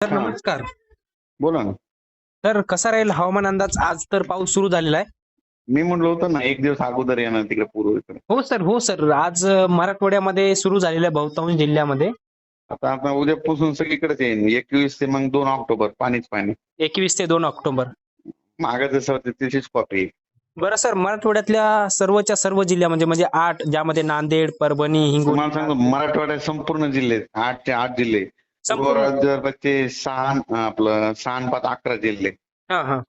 Sir हा. नमस्कार. बोला ना. तर कसा राहील हवामान अंदाज? आज तर पाऊस सुरू झालेला आहे. मी म्हणलो होतं ना एक दिवस अगोदर येणार तिकडे पूर्वेकडे हो सर हो सर. आज अ, मराठवाड्यामध्ये सुरू झालेल्या बहुतांश जिल्ह्यामध्ये. आता आता उद्यापासून सगळीकडेच येईन. एकवीस ते मग दोन ऑक्टोबर पाणीच पाणी. एकवीस ते दोन ऑक्टोबर. मागं जसं होतं तशीच कॉपी बरं सर मराठवाड्यातल्या सर्वच्या सर्व जिल्ह्यामध्ये म्हणजे आठ ज्यामध्ये नांदेड परभणी हिंगोली तुम्हाला सांगतो मराठवाड्यात संपूर्ण जिल्हे आठ ते आठ जिल्हे राज्याचे सहा आपलं सहा पाच अकरा जिल्हे. हा हा.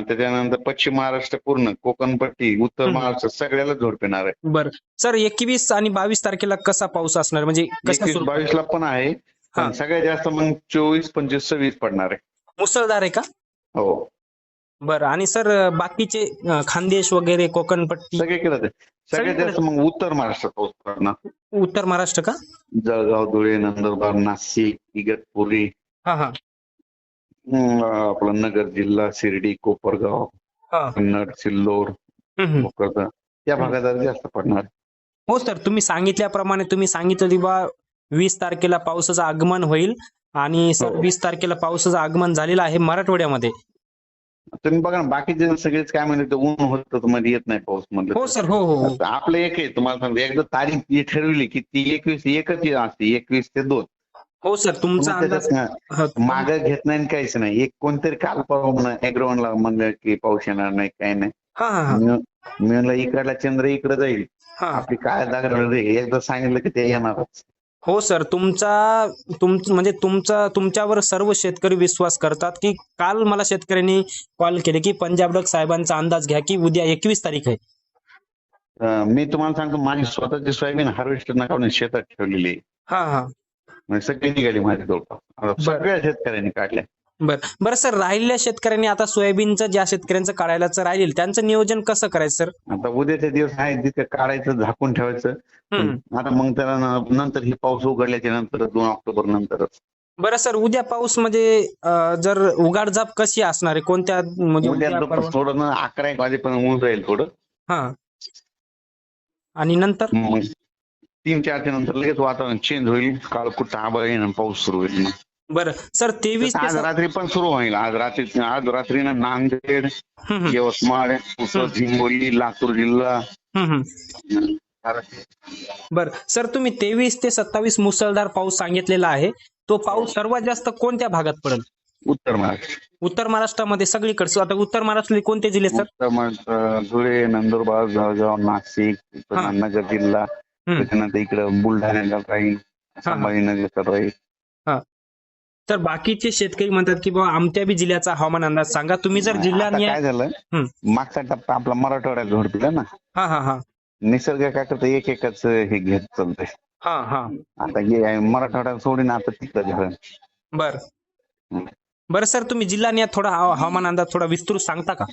त्याच्यानंतर पश्चिम महाराष्ट्र पूर्ण कोकणपट्टी उत्तर. महाराष्ट्र सगळ्याला झोड येणार आहे. बरं. सर एकवीस आणि बावीस तारखेला कसा पाऊस असणार? म्हणजे एकवीस? बावीस ला पण आहे हा. सगळ्यात जास्त मग चोवीस पंचवीस सव्वीस पडणार आहे. मुसळधार आहे का? हो. बरं. आणि सर बाकीचे खानदेश वगैरे कोकणपट्टी? आहे. सगळ्यात. जास्त मग उत्तर महाराष्ट्रात पाऊस पडणार उत्तर महाराष्ट्र का? जळगाव धुळे नंदुरबार नाशिक इगतपुरी. हा हा. आपला नगर जिल्हा शिर्डी कोपरगाव हा. कन्नड हम्म. भोकरदन या भागात जास्त पडणार. हो सर तुम्ही सांगितल्याप्रमाणे तुम्ही सांगितलं की बा वीस तारखेला पावसाचं आगमन होईल. आणि सर हो. वीस तारखेला पावसाचं आगमन झालेलं आहे मराठवाड्यामध्ये. तुम्ही बघा ना बाकीचे सगळेच काय म्हणले ते ऊन होतं मध्ये येत नाही पाऊस म्हणलं हो सर हो हो हो. आता आपलं एक आहे तुम्हाला सांगतो एकदा तारीख जी ठरवली की ती एकवीस एकच असते एकवीस ते दोन. हो सर तुमचा मग अंदाज मागं घेत नाही आणि काहीच नाही. एक कोणतरी काल परवा अॅग्रोवनला म्हणलं की पाऊस येणार नाही काय नाही. हा हा हा. मी मी म्हणलं इकडला चंद्र इकडे जाईल. आपली काय दाखल एकदा सांगितलं की ते येणारच. हो सर. तुमचा तुम म्हणजे तुमचा तुमच्यावर सर्व शेतकरी विश्वास करतात की काल मला शेतकऱ्यांनी कॉल केले की पंजाब डक साहेबांचा अंदाज घ्या की उद्या एकवीस तारीख आहे. मी तुम्हाला सांगतो माझी स्वतःची सोयाबीन हार्वेस्टर काढून शेतात ठेवलेली. हा हा. म्हणजे सगळी निघाली माझी जवळपास. आता सगळ्या शेतकऱ्यांनी काढल्या. बर. बरं सर राहिलेल्या शेतकऱ्यांनी आता सोयाबीनचं ज्या शेतकऱ्यांचं काढायलाच राहील त्यांचं नियोजन कसं करायचं सर? आता उद्याचे दिवस आहे तिथे काढायचं झाकून ठेवायचं. आता मग त्याला न- नंतर ही पाऊस उघडल्याच्या नंतर दोन ऑक्टोबर नंतरच. बरं सर उद्या पाऊस म्हणजे अं, जर उघाडझाप कशी असणार आहे? कोणत्या म्हणजे उद्या उद्या, दुपार परवा? थोडं ना अकरा एक वाजेपर्यंत ऊन राहील थोडं. हा. आणि नंतर? मग तीन चारच्या नंतर लगेच वातावरण चेंज होईल. काळ कुठं आबा येईल आणि पाऊस सुरू होईल. मग. बरं. सर तेवीस ते आज रात्री पण सुरू होईल. आज रात्री आज रात्री ना नांदेड यवतमाळ हिंगोली लातूर जिल्हा. बरं. सर तुम्ही तेवीस ते सत्तावीस मुसळधार पाऊस सांगितलेला आहे. तो पाऊस सर्वात जास्त कोणत्या भागात पडेल? उत्तर महाराष्ट्र. उत्तर महाराष्ट्रामध्ये सगळीकडचं. आता उत्तर महाराष्ट्रातले कोणते जिल्हे सर? उत्तर महाराष्ट्र धुळे नंदुरबार जळगाव नाशिक. नगर जिल्हा. त्याच्यानंतर इकडं बुलढाण्याला राहील संभाजीनगर राहील तर बाकीचे शेतकरी म्हणतात की बाबा आमच्या बी जिल्ह्याचा हवामान अंदाज सांगा. तुम्ही जर जिल्हा आता काय झालं. मागचा टप्पा आपला मराठवाड्यात झोडपिला ना. हा हा हा. निसर्ग काय करतं एक एकच हे घेत चालतंय. हा हा. आता हे मराठवाड्यात सोडून आता तिकडं झालं. बर. बरं सर तुम्ही जिल्हा निहाय थोडा हवा- हवामान अंदाज थोडा विस्तृत सांगता का?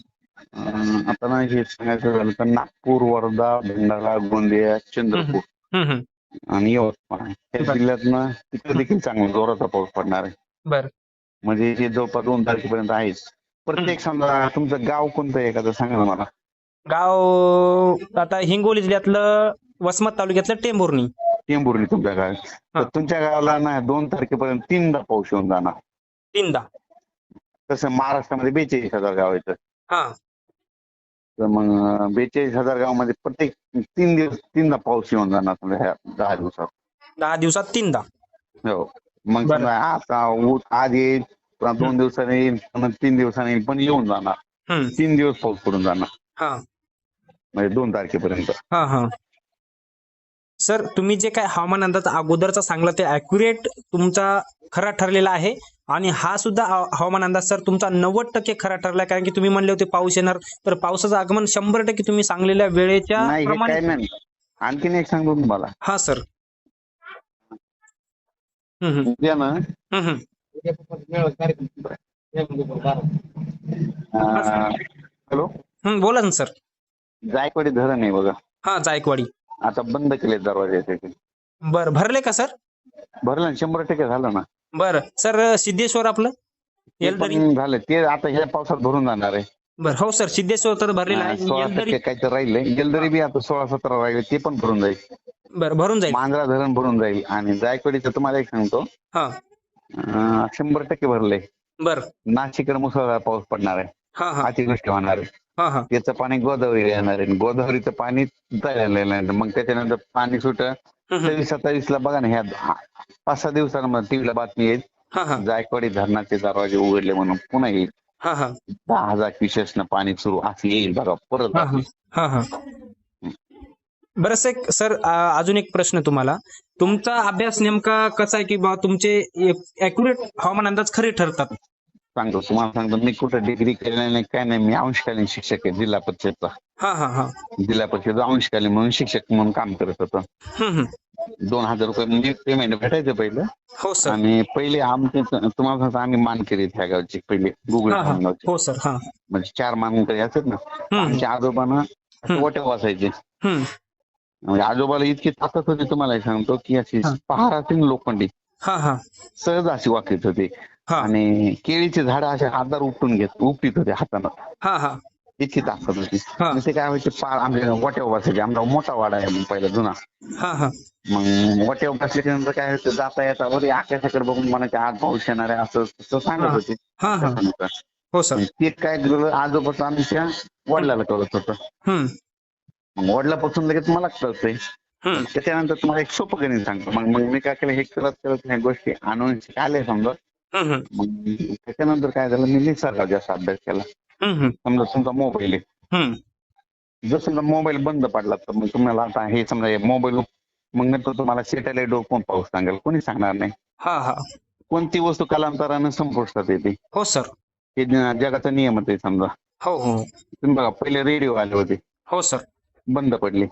अं, आता ना हे सांगायचं झालं तर नागपूर वर्धा भंडारा गोंदिया चंद्रपूर. हम्म हम्म आणि यवतमाळ या बरं. जिल्ह्यातनं तिकडे देखील चांगला जोराचा पाऊस पडणार आहे. बर. म्हणजे हे जवळपास दोन तारखेपर्यंत आहेच. प्रत्येक समजा तुमचं गाव कोणतं आहे एखादं सांगा ना मला. गाव आता हिंगोली जिल्ह्यातलं वसमत तालुक्यातलं टेंभुर्णी. टेंभुर्णी तुमच्या गावात हा. तर तुमच्या गावाला ना दोन तारखेपर्यंत तीनदा पाऊस येऊन जाणार. तीनदा. तसं महाराष्ट्रामध्ये बेचाळीस हजार गाव आहेत. हा. तर मग बेचाळीस हजार गावामध्ये प्रत्येक तीन दिवस तीनदा पाऊस येऊन जाणार ह्या दहा दिवसात. दहा दिवसात तीनदा? हो. मग बरं. समजा आता ऊस आज येईल पुन्हा दोन दिवसांनी येईल पुन्हा तीन दिवसांनी येईल पण येऊन जाणार. हम्म. तीन दिवस पाऊस पडून जाणार. हा. म्हणजे दोन तारखेपर्यंत. हा हा. सर तुम्ही जे काय हवामान अंदाज अगोदरचा सांगला ते अॅक्युरेट तुमचा खरा ठरलेला आहे. आणि हा सुद्धा हवा- हवामान अंदाज सर तुमचा नव्वद टक्के खरा ठरला कारण की तुम्ही म्हणले होते पाऊस येणार. तर पावसाचं आगमन शंभर टक्के तुम्ही सांगलेल्या वेळेच्या प्रमाणे आणखीन एक सांगतो तुम्हाला. हा सर. उद्या ना. हॅलो? बोला ना सर. जायकवाडी धरण आहे बघा. हा जायकवाडी. आता बंद केले दरवाजे बर भरले का सर? भरलं शंभर टक्के झालं ना. बर. सर सिद्धेश्वर आपलं? येलदरी पण झालं. ते आता ह्या पावसात भरून जाणार आहे. बर हो सर सिद्धेश्वर तर भरलेलं हा, आहे सोळा येलदरी? टक्के काहीतरी राहिले गेलदरी बी आता सोळा सतरा राहिले ते पण भरून जाईल. बर भरून जाईल. मांजरा धरण भरून जाईल. आणि जायकवाडीचं तुम्हाला एक सांगतो. हा. अं, शंभर टक्के भरले बर. नाशिककडे मुसळधार पाऊस पडणार आहे. हा हा. अतिवृष्टी होणार आहे. त्याचं पाणी गोदावरी येणार आहे. गोदावरीचं पाणी आहे मग त्याच्यानंतर पाणी सुट. सव्वीस सत्तावीस ला बघा ना ह्या पाच सहा दिवसांमध्ये टीव्हीला बातमी येईल. जायकवाडी धरणाचे दरवाजे उघडले म्हणून पुन्हा येईल. हा हा. दहा हजार क्युसेसनं पाणी सुरू असं येईल बघा परत हा हा. हा हा. बरं सर अजून एक प्रश्न तुम्हाला. तुमचा अभ्यास नेमका कसा आहे की बा तुमचे अॅक्युरेट हवामान अंदाज खरे ठरतात? सांगतो. तुम्हाला सांगतो मी कुठं डिग्री केलेली नाही काय नाही मी अंशकालीन शिक्षक आहे जिल्हा परिषदचा. हा हा हा. जिल्हा परिषद अंशकालीन म्हणून शिक्षक म्हणून काम करत होतो. दोन हजार रुपये म्हणजे पेमेंट भेटायचं पहिलं. हो सर. आणि पहिले आमचे तुम्हाला सांगतो आम्ही मानकरी ह्या गावचे पहिले गुगल हा सर हा. म्हणजे चार मानकरी असतात ना. आमच्या आजोबांना. वटे वाचायचे. म्हणजे आजोबाला इतकी ताकद होती तुम्हाला सांगतो की अशी. पहारातील लोखंडी सहज अशी वाकत होती. आणि केळीची झाडं असे हातार उपटून घेत उपटीत होते हातानं. हा हा. इतकी ताकद होती. ते काय व्हायचे आमच्या वाट्यावर बसायचे आमचा मोठा वाडा आहे पहिला जुना. मग वाट्यावर बसल्याच्या नंतर काय होतं जाता येता वरी आकाशाकडे बघून म्हणायचे आज पाऊस येणार आहे असं सांगत. होते. हा सर. ते काय आजोबाचं आमच्या वडिलाला कळत होतं. मग वडिलापासून लगेच मला कळतंय. त्याच्यानंतर तुम्हाला एक सोपं गणित सांगतो. मग मग मी काय केलं हे करत करत ह्या गोष्टी आणून आले समजा. मग त्याच्यानंतर काय झालं मी निसर्गात जास्त अभ्यास केला. समजा तुमचा मोबाईल आहे. जर समजा मोबाईल बंद पडला तर मग तुम्हाला आता हे समजा मोबाईल मग नंतर तुम्हाला सॅटेलाइट वर कोण पाऊस सांगेल? कोणी सांगणार नाही. हा हा. कोणती वस्तू कालांतरानं संपुष्टात येते? हो सर. हे जगाचा नियमच आहे समजा. हो हो. तुम्ही बघा पहिले रेडिओ आले होते. हो सर. बंद पडले.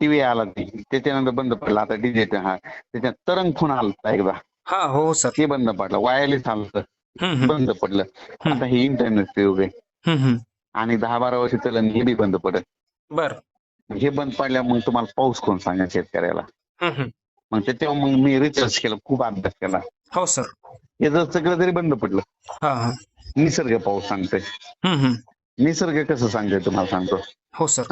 टीव्ही आला ते त्याच्यानंतर बंद पडला. आता डिजिटल हा. त्याच्यात तरंग फोन आला एकदा. हा हो सर ते बंद पडलं. वायरलेस हम्म. बंद पडलं. आता हे इंटरनेटचे युग आहे. आणि दहा बारा वर्ष चलन हे बी बंद पडत. बर. हे बंद पडल्या मग तुम्हाला पाऊस कोण सांगा शेतकऱ्याला. मग त्याच्यावर मग मी रिसर्च केलं खूप अभ्यास केला. हो सर हे जर सगळं जरी बंद पडलं निसर्ग पाऊस सांगतोय. निसर्ग कसं सांगतोय तुम्हाला सांगतो? हो सर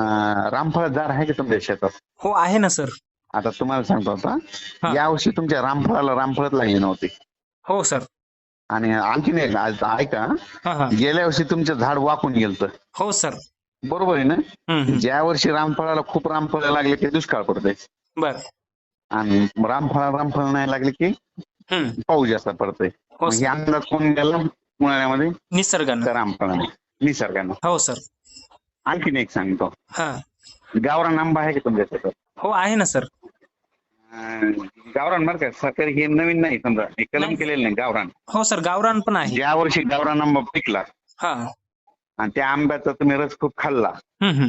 रामफळ झाड आहे का तुमच्या शेतात? हो आहे ना सर आता तुम्हाला सांगतो हा. आता यावर्षी तुमच्या रामफळाला रामफळच लागली नव्हती. हो सर. आणि आणखीन एक ऐका. हा हा. गेल्या वर्षी तुमचं झाड वाकून गेलं हो सर. बरोबर आहे ना. ज्या वर्षी रामफळाला खूप रामफळ लागले की दुष्काळ पडतंय. बर. आणि रामफळा रामफळ नाही लागले की. पाऊस जास्त पडतोय. हो हे अंदाज कोण गेला? उन्हाळ्यामध्ये? निसर्गानं. रामफळाने. निसर्गानं. हो सर. आणखीन एक सांगतो. हा. गावरान आंबा आहे का तुमच्या हो आहे ना सर. गावरान बरं का सरकारी हे नवीन नाही समजा हे कलम. केलेलं नाही गावरान. हो सर गावरान पण आहे. ज्या वर्षी गावरान आंबा पिकला हा. आणि त्या आंब्याचा तुम्ही रस खूप खाल्ला हम्म, हम्म.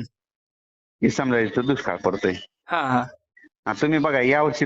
हे समजायचं दुष्काळ पडतोय. हा हा. तुम्ही बघा यावर्षी